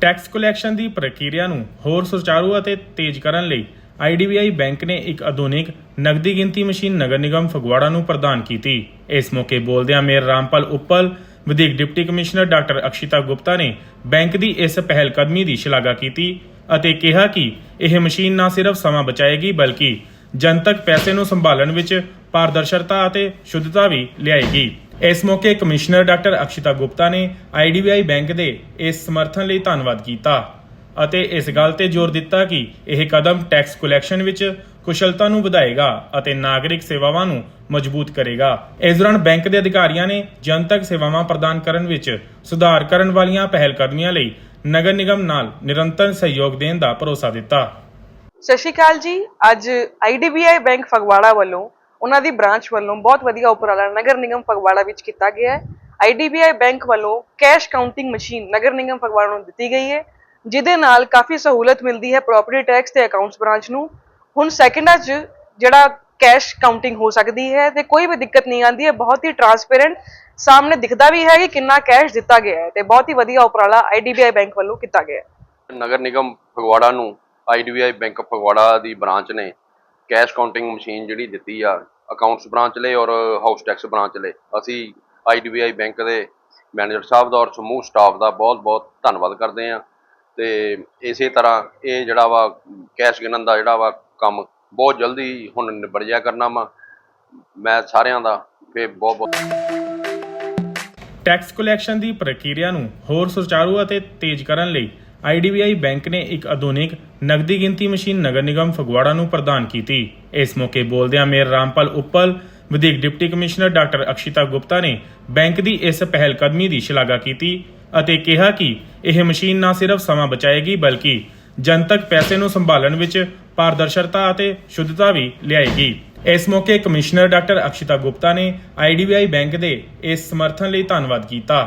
Tax collection ਦੀ ਪ੍ਰਕਿਰਿਆ ਨੂੰ ਹੋਰ ਸੁਚਾਰੂ ਅਤੇ ਤੇਜ਼ ਕਰਨ ਲਈ IDBI ਬੈਂਕ ਨੇ ਇੱਕ ਆਧੁਨਿਕ ਨਗਦੀ ਗਿਣਤੀ ਮਸ਼ੀਨ ਨਗਰ ਨਿਗਮ ਫਗਵਾੜਾ ਨੂੰ ਪ੍ਰਦਾਨ ਕੀਤੀ। ਇਸ ਮੌਕੇ ਬੋਲਦਿਆਂ ਮੇਅਰ ਰਾਮਪਾਲ ਉੱਪਲ ਵਧੀਕ deputy commissioner doctor Akshita Gupta ਨੇ ਬੈਂਕ ਦੀ ਇਸ ਪਹਿਲ ਕਦਮੀ ਦੀ ਸ਼ਲਾਘਾ ਕੀਤੀ ਅਤੇ ਕਿਹਾ ਕਿ ਇਹ ਮਸ਼ੀਨ ਨਾ ਸਿਰਫ ਸਮਾਂ ਬਚਾਏਗੀ ਬਲਕਿ ਜਨਤਕ ਪੈਸੇ ਨੂੰ ਸੰਭਾਲਣ ਵਿੱਚ ਪਾਰਦਰਸ਼ਤਾ ਅਤੇ ਸ਼ੁੱਧਤਾ ਵੀ ਲਿਆਏਗੀ। ਇਸ ਮੌਕੇ ਕਮਿਸ਼ਨਰ ਡਾਕਟਰ ਅਕਸ਼ਿਤਾ ਗੁਪਤਾ ਨੇ IDBI ਬੈਂਕ ਦੇ ਇਸ ਸਮਰਥਨ ਲਈ ਧੰਨਵਾਦ ਕੀਤਾ ਅਤੇ ਇਸ ਗੱਲ ਤੇ ਜ਼ੋਰ ਦਿੱਤਾ ਕਿ ਇਹ ਕਦਮ ਟੈਕਸ ਕਲੈਕਸ਼ਨ ਵਿੱਚ ਕੁਸ਼ਲਤਾ ਨੂੰ ਵਧਾਏਗਾ ਅਤੇ ਨਾਗਰਿਕ ਸੇਵਾਵਾਂ ਨੂੰ ਮਜ਼ਬੂਤ ਕਰੇਗਾ। ਇਸ ਦੌਰਾਨ ਬੈਂਕ ਦੇ ਅਧਿਕਾਰੀਆਂ ਨੇ ਜਨਤਕ ਸੇਵਾਵਾਂ ਪ੍ਰਦਾਨ ਕਰਨ ਵਿੱਚ ਸੁਧਾਰ ਕਰਨ ਵਾਲੀਆਂ ਪਹਿਲਕਦਮੀਆਂ ਲਈ ਨਗਰ ਨਿਗਮ ਨਾਲ ਨਿਰੰਤਰ ਸਹਿਯੋਗ ਦੇਣ ਦਾ ਭਰੋਸਾ ਦਿੱਤਾ। ਸਤਿ ਸ਼੍ਰੀ ਅਕਾਲ ਜੀ। ਅੱਜ IDBI ਬੈਂਕ ਫਗਵਾੜਾ ਵੱਲੋਂ ਉਹਨਾਂ ਦੀ ਬ੍ਰਾਂਚ ਵੱਲੋਂ ਬਹੁਤ ਵਧੀਆ ਉਪਰਾਲਾ ਨਗਰ ਨਿਗਮ ਫਗਵਾੜਾ ਵਿੱਚ ਕੀਤਾ ਗਿਆ ਹੈ। IDBI ਬੈਂਕ ਵੱਲੋਂ ਕੈਸ਼ ਕਾਊਂਟਿੰਗ ਮਸ਼ੀਨ ਨਗਰ ਨਿਗਮ ਫਗਵਾੜਾ ਨੂੰ ਦਿੱਤੀ ਗਈ ਹੈ, ਜਿਹਦੇ ਨਾਲ ਕਾਫੀ ਸਹੂਲਤ ਮਿਲਦੀ ਹੈ ਪ੍ਰਾਪਰਟੀ ਟੈਕਸ ਤੇ ਅਕਾਊਂਟਸ ਬ੍ਰਾਂਚ ਨੂੰ। ਹੁਣ ਸੈਕਿੰਡਾਂ 'ਚ ਜਿਹੜਾ ਕੈਸ਼ ਕਾਊਂਟਿੰਗ ਹੋ ਸਕਦੀ ਹੈ ਤੇ ਕੋਈ ਵੀ ਦਿੱਕਤ ਨਹੀਂ ਆਉਂਦੀ ਹੈ, ਬਹੁਤ ਹੀ ਟਰਾਂਸਪੇਰੈਂਟ ਸਾਹਮਣੇ ਦਿਖਦਾ ਵੀ ਹੈ ਕਿ ਕਿੰਨਾ ਕੈਸ਼ ਦਿੱਤਾ ਗਿਆ ਹੈ ਤੇ ਬਹੁਤ ਹੀ ਵਧੀਆ ਉਪਰਾਲਾ IDBI ਬੈਂਕ ਵੱਲੋਂ ਕੀਤਾ ਗਿਆ ਹੈ। ਨਗਰ ਨਿਗਮ ਫਗਵਾੜਾ ਨੂੰ IDBI ਬੈਂਕ ਫਗਵਾੜਾ ਦੀ ਬ੍ਰਾਂਚ ਨੇ ਕੈਸ਼ ਕਾਊਂਟਿੰਗ ਮਸ਼ੀਨ ਜਿਹੜੀ ਦਿੱਤੀ ਆ ਅਕਾਊਂਟਸ ਬ੍ਰਾਂਚ ਲਈ ਔਰ ਹਾਊਸ ਟੈਕਸ ਬ੍ਰਾਂਚ ਲਈ ਅਸੀਂ IDBI ਬੈਂਕ ਦੇ ਮੈਨੇਜਰ ਸਾਹਿਬ ਦਾ ਔਰ ਸਮੂਹ ਸਟਾਫ ਦਾ ਬਹੁਤ-ਬਹੁਤ ਧੰਨਵਾਦ ਕਰਦੇ ਹਾਂ। ਤੇ ਇਸੇ ਤਰ੍ਹਾਂ ਇਹ ਜਿਹੜਾ ਵਾ ਕੈਸ਼ ਗਿਣਨ ਦਾ ਜਿਹੜਾ ਵਾ ਕੰਮ ਬਹੁਤ ਜਲਦੀ ਹੁਣ ਨਿਬੜ ਜਾਇਆ ਕਰਨਾ ਵਾ। ਮੈਂ ਸਾਰਿਆਂ ਦਾ ਫੇ ਬਹੁਤ-ਬਹੁਤ ਟੈਕਸ ਕਲੈਕਸ਼ਨ ਦੀ ਪ੍ਰਕਿਰਿਆ ਨੂੰ ਹੋਰ ਸੁਚਾਰੂ ਅਤੇ ਤੇਜ਼ ਕਰਨ ਲਈ IDBI ਬੈਂਕ ਨੇ ਇੱਕ ਆਧੁਨਿਕ ਨਗਦੀ ਗਿਣਤੀ ਮਸ਼ੀਨ ਨਗਰ ਨਿਗਮ ਫਗਵਾੜਾ ਨੂੰ ਪ੍ਰਦਾਨ ਕੀਤੀ। ਇਸ ਮੌਕੇ ਬੋਲਦਿਆਂ ਮੇਅਰ ਰਾਮਪਾਲ ਉੱਪਲ ਵਧੀਕ deputy commissioner doctor Akshita Gupta ਨੇ ਬੈਂਕ ਦੀ ਇਸ ਪਹਿਲ ਕਦਮੀ ਦੀ ਸ਼ਲਾਘਾ ਕੀਤੀ ਅਤੇ ਕਿਹਾ ਕਿ ਇਹ ਮਸ਼ੀਨ ਨਾ ਸਿਰਫ ਸਮਾਂ ਬਚਾਏਗੀ ਬਲਕਿ ਜਨਤਕ ਪੈਸੇ ਨੂੰ ਸੰਭਾਲਣ ਵਿੱਚ ਪਾਰਦਰਸ਼ਤਾ ਅਤੇ ਸ਼ੁੱਧਤਾ ਵੀ ਲਿਆਏਗੀ। ਇਸ ਮੌਕੇ ਕਮਿਸ਼ਨਰ ਡਾਕਟਰ ਅਕਸ਼ਿਤਾ ਗੁਪਤਾ ਨੇ IDBI ਬੈਂਕ ਦੇ ਇਸ ਸਮਰਥਨ ਲਈ ਧੰਨਵਾਦ ਕੀਤਾ।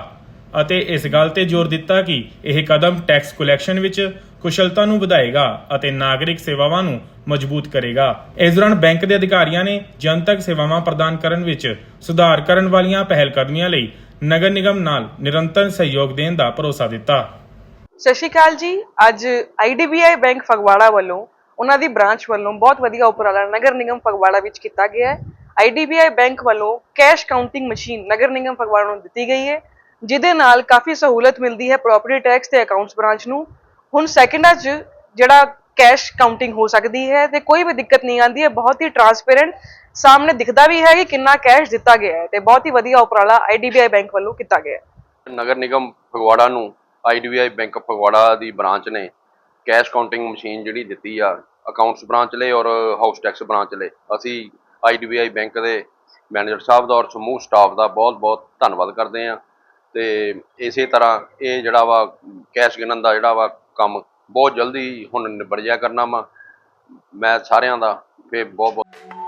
ਅਤੇ ਇਸ ਗੱਲ ਤੇ ਜ਼ੋਰ ਦਿੱਤਾ ਕਿ ਇਹ ਕਦਮ ਟੈਕਸ ਕਲੈਕਸ਼ਨ ਵਿੱਚ ਕੁਸ਼ਲਤਾ ਨੂੰ ਵਧਾਏਗਾ ਅਤੇ ਨਾਗਰਿਕ ਸੇਵਾਵਾਂ ਨੂੰ ਮਜ਼ਬੂਤ ਕਰੇਗਾ। ਇਸ ਦੌਰਾਨ ਬੈਂਕ ਦੇ ਅਧਿਕਾਰੀਆਂ ਨੇ ਜਨਤਕ ਸੇਵਾਵਾਂ ਪ੍ਰਦਾਨ ਕਰਨ ਵਿੱਚ ਸੁਧਾਰ ਕਰਨ ਵਾਲੀਆਂ ਪਹਿਲਕਦਮੀਆਂ ਲਈ ਨਗਰ ਨਿਗਮ ਨਾਲ ਨਿਰੰਤਰ ਸਹਿਯੋਗ ਦੇਣ ਦਾ ਭਰੋਸਾ ਦਿੱਤਾ। ਸਤਿ ਸ਼੍ਰੀ ਅਕਾਲ ਜੀ। ਅੱਜ IDBI ਬੈਂਕ ਫਗਵਾੜਾ ਵੱਲੋਂ ਉਹਨਾਂ ਦੀ ਬ੍ਰਾਂਚ ਵੱਲੋਂ ਬਹੁਤ ਵਧੀਆ ਉਪਰਾਲਾ ਨਗਰ ਨਿਗਮ ਫਗਵਾੜਾ ਵਿੱਚ ਕੀਤਾ ਗਿਆ ਹੈ। IDBI ਬੈਂਕ ਵੱਲੋਂ ਕੈਸ਼ ਕਾਊਂਟਿੰਗ ਮਸ਼ੀਨ ਨਗਰ ਨਿਗਮ ਫਗਵਾੜਾ ਨੂੰ ਦਿੱਤੀ ਗਈ ਹੈ ਜਿਹਦੇ ਨਾਲ ਕਾਫੀ ਸਹੂਲਤ ਮਿਲਦੀ ਹੈ ਪ੍ਰਾਪਰਟੀ ਟੈਕਸ ਤੇ ਅਕਾਊਂਟਸ ਬ੍ਰਾਂਚ ਨੂੰ। ਹੁਣ ਸੈਕਿੰਡਾਂ 'ਚ ਜਿਹੜਾ ਕੈਸ਼ ਕਾਊਂਟਿੰਗ ਹੋ ਸਕਦੀ ਹੈ ਤੇ ਕੋਈ ਵੀ ਦਿੱਕਤ ਨਹੀਂ ਆਉਂਦੀ ਹੈ ਬਹੁਤ ਹੀ ਟਰਾਂਸਪੇਰੈਂਟ ਸਾਹਮਣੇ ਦਿਖਦਾ ਵੀ ਹੈ ਕਿ ਕਿੰਨਾ ਕੈਸ਼ ਦਿੱਤਾ ਗਿਆ ਹੈ ਤੇ ਬਹੁਤ ਹੀ ਵਧੀਆ ਉਪਰਾਲਾ IDBI ਬੈਂਕ ਵੱਲੋਂ ਕੀਤਾ ਗਿਆ ਹੈ। ਨਗਰ ਨਿਗਮ ਫਗਵਾੜਾ ਨੂੰ IDBI ਬੈਂਕ ਫਗਵਾੜਾ ਦੀ ਬ੍ਰਾਂਚ ਨੇ ਕੈਸ਼ ਕਾਊਂਟਿੰਗ ਮਸ਼ੀਨ ਜਿਹੜੀ ਦਿੱਤੀ ਆ ਅਕਾਊਂਟਸ ਬ੍ਰਾਂਚ ਲਈ ਔਰ ਹਾਊਸ ਟੈਕਸ ਬ੍ਰਾਂਚ ਲਈ। ਅਸੀਂ IDBI ਬੈਂਕ ਦੇ ਮੈਨੇਜਰ ਸਾਹਿਬ ਦਾ ਔਰ ਸਮੂਹ ਸਟਾਫ ਦਾ ਬਹੁਤ-ਬਹੁਤ ਧੰਨਵਾਦ ਕਰਦੇ ਹਾਂ। ਤੇ ਇਸੇ ਤਰ੍ਹਾਂ ਇਹ ਜਿਹੜਾ ਵਾ ਕੈਸ਼ ਗਿਣਨ ਦਾ ਜਿਹੜਾ ਵਾ ਕੰਮ ਬਹੁਤ ਜਲਦੀ ਹੁਣ ਨਿਬੜ ਜਾਇਆ ਕਰਨਾ ਵਾ। ਮੈਂ ਸਾਰਿਆਂ ਦਾ ਫੇ ਬਹੁਤ-ਬਹੁਤ